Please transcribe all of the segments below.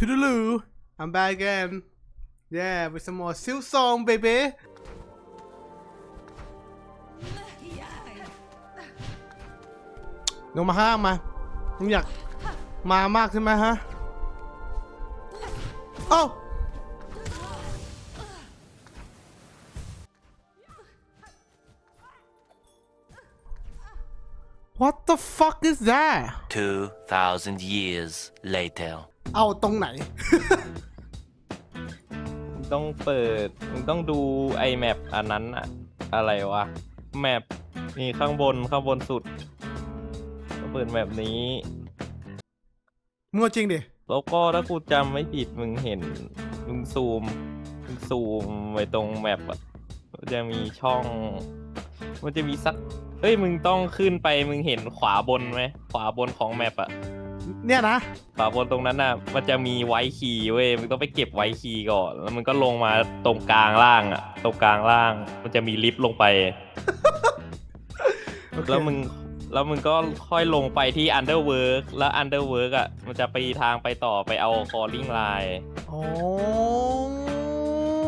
Toodaloo. I'm back again. Yeah, with some more Silk Song, baby. ลงมาข้างมามึงอยากมามากใช่ไหมฮะเอ้า What the fuck is that 2,000 years later. เอาตรงไหน มึงต้องเปิด มึงต้องดูไอแมปอันนั้นอะอะไรวะ แมปนี่ข้างบนข้างบนสุดก็เปิดแมปนี้ มึงเอาจริงดิ แล้วก็ถ้ากูจำไม่ผิดมึงเห็น มึงซูม มึงซูมไว้ตรงแมปอะมันจะมีช่อง มันจะมีสักเฮ้ยมึงต้องขึ้นไปมึงเห็นขวาบนไหมขวาบนของแมปอะ เนี่ยนะขวาบนตรงนั้นน่ะ มันจะมีไวคีย์เว้ยมึงต้องไปเก็บไวคีย์ก่อน แล้วมึงก็ลงมาตรงกลางล่างอะตรงกลางล่าง มันจะมีลิฟต์ลงไป โอเคแล้วมึงแล้วมึงก็ค่อยลงไปที่ Underwork แล้ว Underwork อะมันจะไปทางไปต่อไปเอา Calling Line โอ้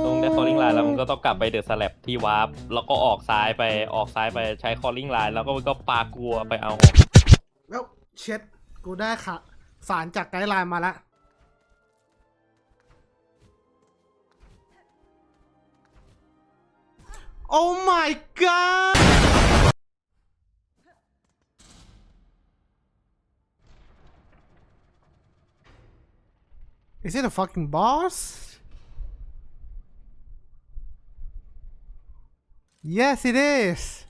ตรงได้ Calling Line แล้วมึงก็ต้องกลับไปเดอะสลับที่วาร์ปแล้วก็ออกซ้ายไปออกซ้ายไปใช้ Calling Line แล้วก็มึงก็ปากัวไปเอา แล้วเช็ด กูได้ค่ะ สารจากไกด์ไลน์มาแล้วโอ้ my god Is it a fucking boss? Yes, it is.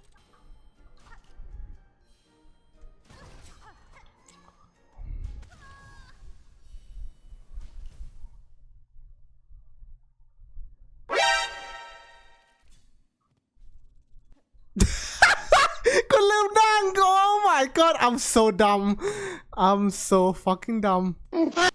God, I'm so dumb. I'm so fucking dumb.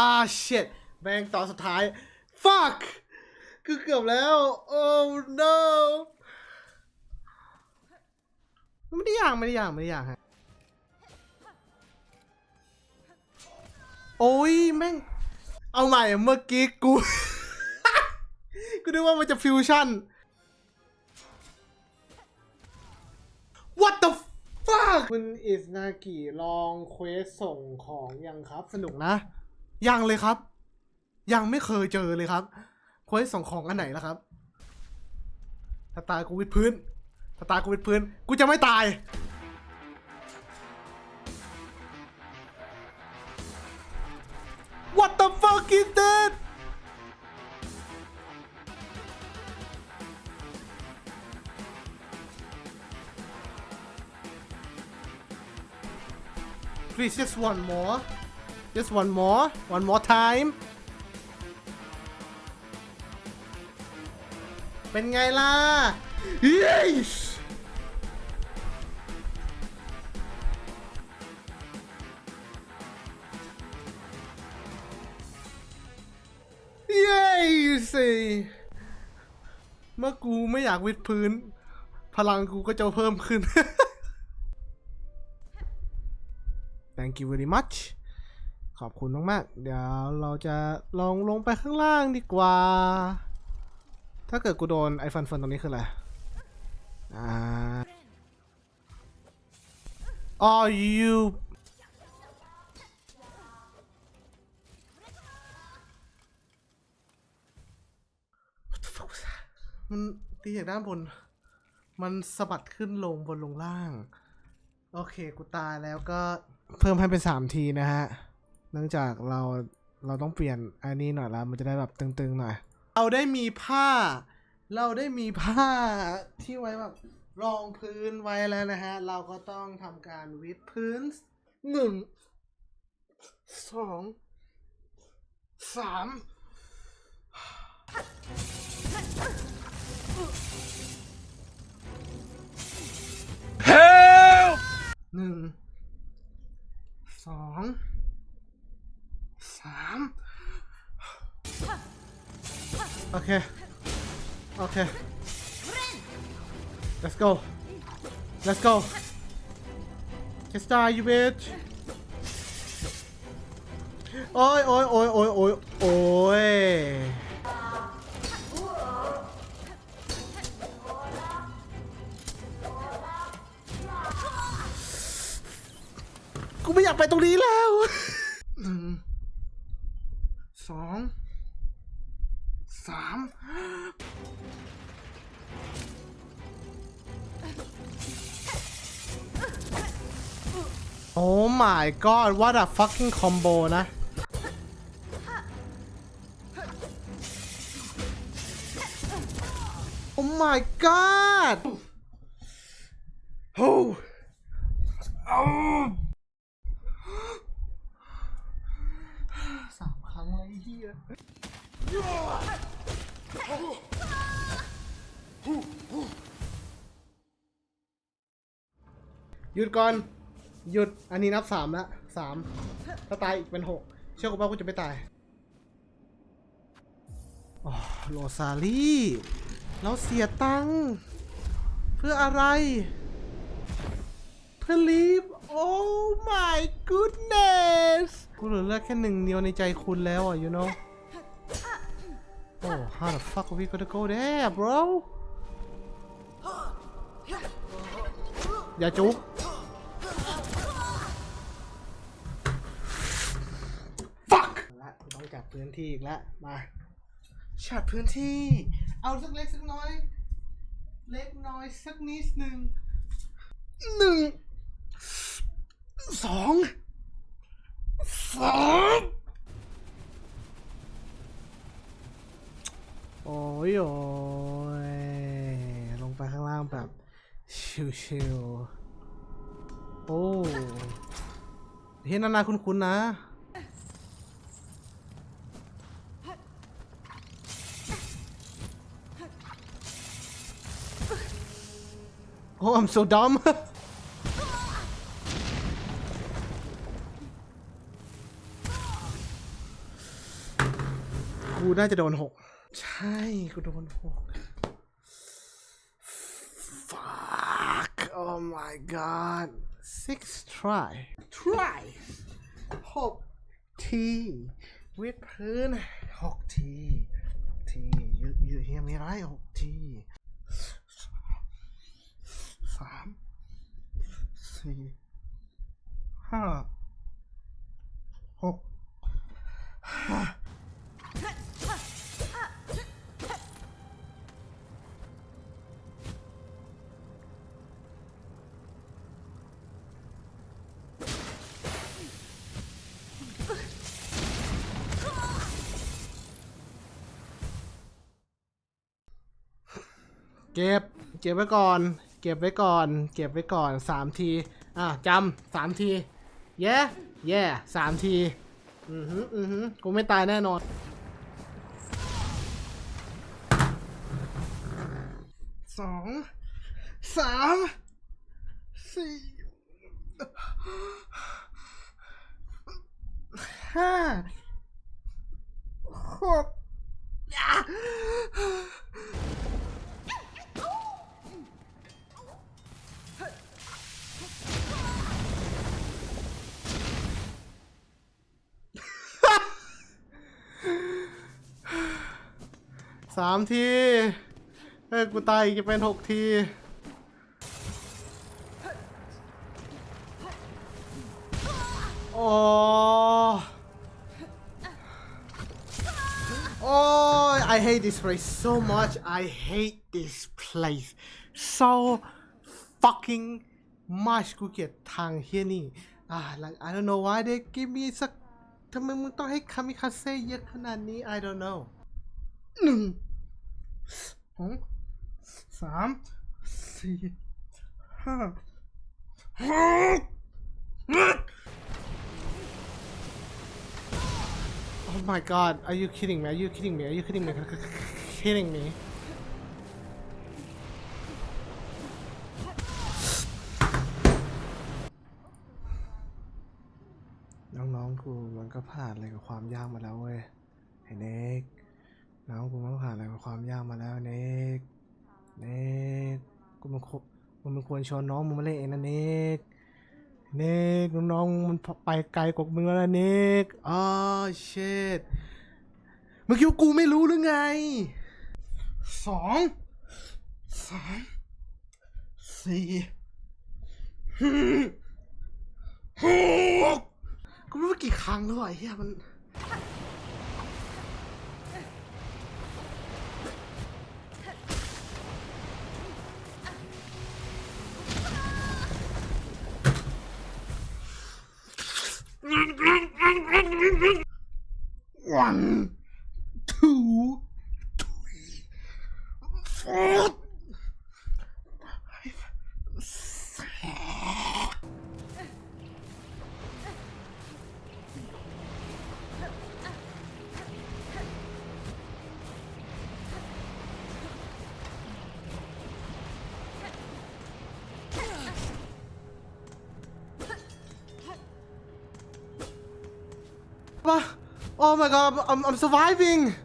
Ah shit แม่งตอนสุดท้าย fuck คือเกือบแล้ว oh no ไม่ได้อย่างไม่ได้อย่างไม่ได้อย่างฮะโอ้ยแม่ง เอาใหม่เมื่อกี้กู กูนึกว่ามันจะฟิวชั่น What the fuck คุณอิสนากิลองเควสส่งของยังครับ สนุกนะ ยังเลยครับ ยังไม่เคยเจอเลยครับเควสส่งของอันไหนแล้วครับถ้าตายกูวิดพื้นถ้าตายกูวิดพื้น กูจะไม่ตาย What the fuck is that 'Please just one more just one more one more time เป็นไงล่ะ yes yes เมื่อกูไม่อยากวิดพื้น พลังกูก็จะเพิ่มขึ้น thank you very much ขอบคุณมากๆ เดี๋ยวเราจะลองลงไปข้างล่างดีกว่า ถ้าเกิดกูโดนไอ้ฟันฟันตรงนี้คืออะไร อ่า Are you มันตีจากด้านบน มันสะบัดขึ้นลงบนลงล่าง โอเค กูตายแล้วก็เพิ่มให้เป็นสามทีนะฮะ เนื่องจากเราเราต้องเปลี่ยนอันนี้หน่อยแล้วมันจะได้แบบตึงๆหน่อย เราได้มีผ้า เราได้มีผ้าที่ไว้แบบรองพื้นไว้แล้วนะฮะ เราก็ต้องทำการวิดพื้นหนึ่งสองสามหนึ่ง สอง สาม โอเคโอเค let's go let's go just die you bitch โอ้ยโอ้ โอ้ my god what a fucking combo นะ โอ้ my god โอ้โอ้สามครั้งเลยไอ้เฮียหยุดก่อน หยุด อันนี้นับสามแล้วสามถ้าตายอีกเป็นหกเชื่อกูป่ะกูจะไม่ตายอ๋อโรซาลี่เราเสียตังค์เพื่ออะไร เพื่อลีฟโอ้ my goodness กูเหลือเลือแค่หนึ่งเดียวในใจคุณแล้วอะ you know oh how the fuck are we gonna go there bro อย่าจุก จัดพื้นที่อีกแล้วมาจัดพื้นที่ เอาสักเล็กสักน้อย เล็กน้อยสักนิดหนึ่งหนึ่งสองสามโอ้ยโอ้ยลงไปข้างล่างแบบ ชิวๆโอ้เห็นนานาคุ้นๆนะ Oh, I'm so dumb. กูน่าจะโดนหก ใช่ กูโดนหก fuck oh my god six try try หกทีวิดพื้นหกทีหกทียืดยืดเฮียไม่ไรหกที สามสี่ห้าหกห้าเก็บ เก็บไว้ก่อน เก็บไว้ก่อน เก็บไว้ก่อนสามทีอะจำสามทีเย้เย้สามที อือหืออือหือกูไม่ตายแน่นอน สองสามสี่ห้าหก สามทีเฮ้ยกูตายจะเป็นหกทีโอ้โอ้ย I hate this place so much I hate this place so fucking much กูเกลียดทางเฮียนี่อ่า like I don't know why they give me สักทำไมมึงต้องให้คามิคาเซ่เยอะขนาดนี้ I don't know หนึ่ง สองสามสี่ห้าหกโอ้ my god are you kidding me are you kidding me are you kidding me kidding me น้องๆกูมันก็ผ่านอะไรกับความยากมาแล้วเว้ยเห็นเอก น้องกูมันก็ผ่านอะไรกับความยากมาแล้วเน็กเน็กกูมันควมึงมันควรชวนน้องมึงมาเล่นเองนะเน็กเน็กน้องมันไปไกลกว่ามึงแล้วนะเน็กอ๋อเชดเมื่อกี้ว่ากูไม่รู้หรือไงสองสามสี่หกกูไม่รู้กี่ครั้งแล้วไอ้เหี้ยมัน Oh my god, I'm, I'm, I'm surviving!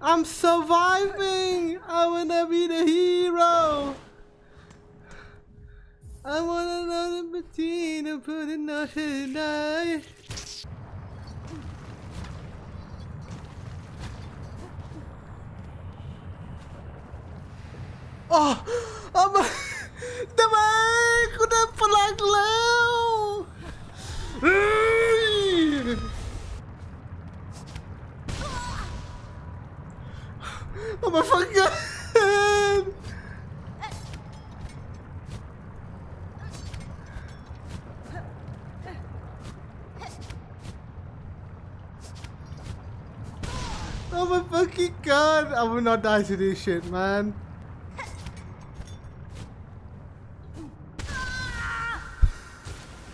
I'm surviving! I wanna be the hero! I wanna know the between and put it out tonight. Oh! I'm a... ทำไมกูได้พลังแล้ว Oh my fucking god! Oh my fucking god! I will not die to this shit, man.